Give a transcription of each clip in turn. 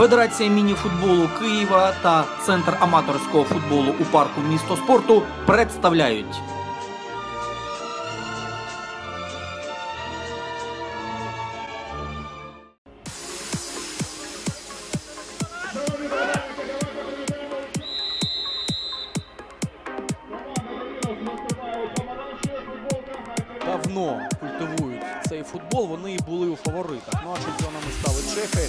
Федерація міні-футболу Києва та Центр аматорського футболу у парку місто спорту представляють. давно культивують цей футбол. Вони були у фаворитах. Ну а чемпіонами стали чехи,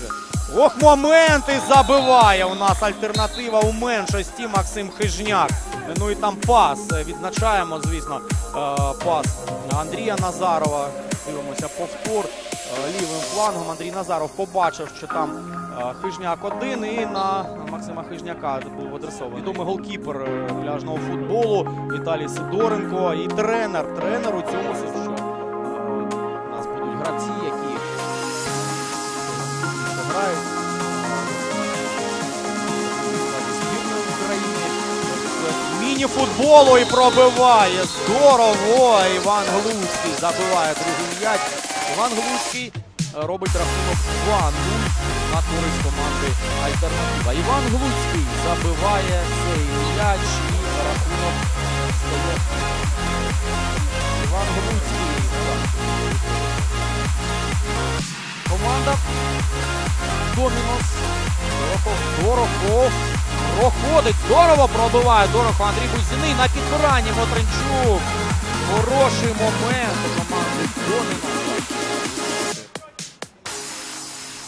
вже. Ох, моменти забиває. У нас альтернатива у меншості Максим Хижняк. Ну і там пас. Е, Відзначаємо, звісно, е, пас Андрія Назарова. Дивимося повтор е, лівим флангом. Андрій Назаров побачив, що там Хижняк один, і на Максима Хижняка був адресований. Відомий голкіпер пляжного футболу Віталій Сидоренко і тренер. Тренер у цьому сезоні. Е, У нас будуть гравці, З Міні-футболу і пробиває. Здорово! Іван Глузький забиває другий м'яч. Іван Глузький е, робить рахунок 2-0 на користь команди Альтернатива. Іван Глузький забиває цей м'яч і рахунок стає. Іван Глузький. Команда Домінос. Дорохов, Дорохов. Проходить. Здорово пробиває. Дорохов Андрій Бузіний на підбиранні Мотренчук. Хороший момент у команди Домінос.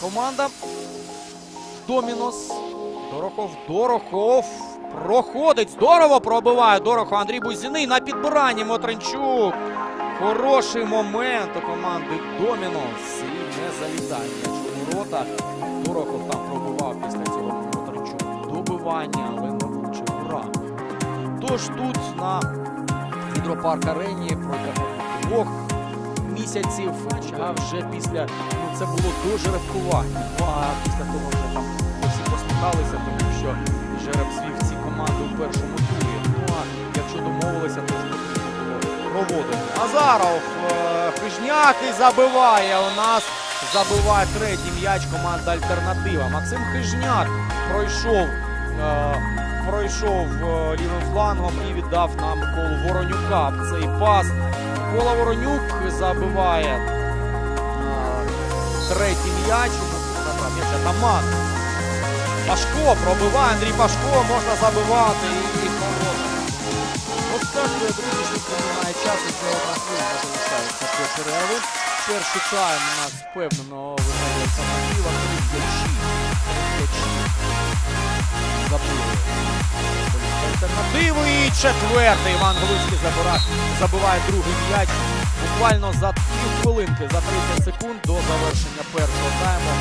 Команда Домінос. Дорохов, Дорохов. Проходить. Здорово пробиває. Дорохов Андрій Бузіний на підбиранні Мотренчук. Хороший момент у команди Домінос. І не залітає ворота. Дорохов Добивання, але не! Тож тут на гідропарк арені протягом двох місяців, а вже після ну це було до жеребкування. Ну, а після того вже там всі посміхалися, тому що жереб свів ці команди у першому турі. Ну а якщо домовилися, то ж потрібно. Назаров е, Хижняк і забиває. У нас забиває третій м'яч команда Альтернатива. Максим Хижняк пройшов. Е, Пройшов е, лівим флангом і віддав на Миколу Воронюка. Цей пас Микола Воронюк забиває е, третій м'яч. М'яч Атаман. Пашко пробиває. Андрій Пашко можна забивати. І хороше. От скажете, друзі, що немає часу, це одна хвилина залишається. Перший тайм у нас впевнено виграє Самохіла. М'ячі. М'ячі. Забили. Альтернативи і четвертий. Іван Глузький забирає, забиває другий м'яч. Буквально за пів хвилинки, за 30 секунд до завершення першого тайму.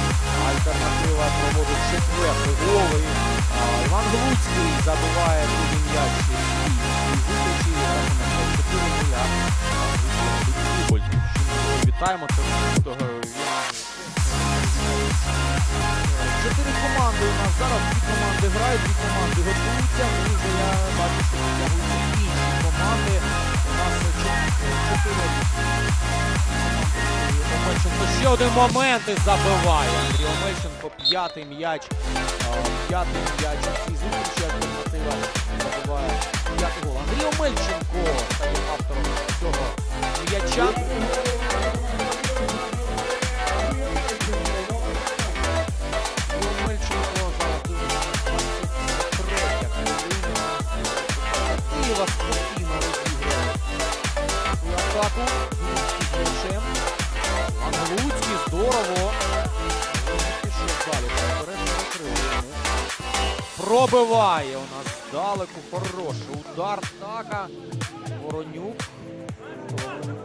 Альтернатива проводить четвертий гол. І, Іван Глузький забиває другий м'яч. І виключі рахунок 4 Вітаємо. Це того Чотири команди у нас зараз. Дві команди грають, дві команди готуються. І вже я бачу, що підтягуються інші команди. У нас чотири Омельченко ще один момент і забиває. Андрій Омельченко п'ятий м'яч. П'ятий м'яч цій зустрічі альтернатива забиває п'ятий гол. Андрій Омельченко стає автором цього м'яча. Атаку. Глуцький. Англуцький здорово. Пробиває у нас здалеку. Хороший удар. Така. Воронюк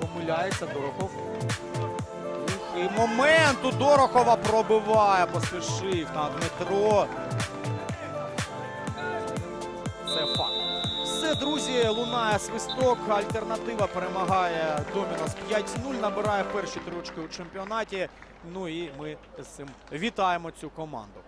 помиляється. Дорохов. І момент у Дорохова пробиває. Поспішив на Дмитро. Друзі, лунає свисток. Альтернатива перемагає Домінос 5-0. Набирає перші три очки у чемпіонаті. Ну і ми з цим вітаємо цю команду.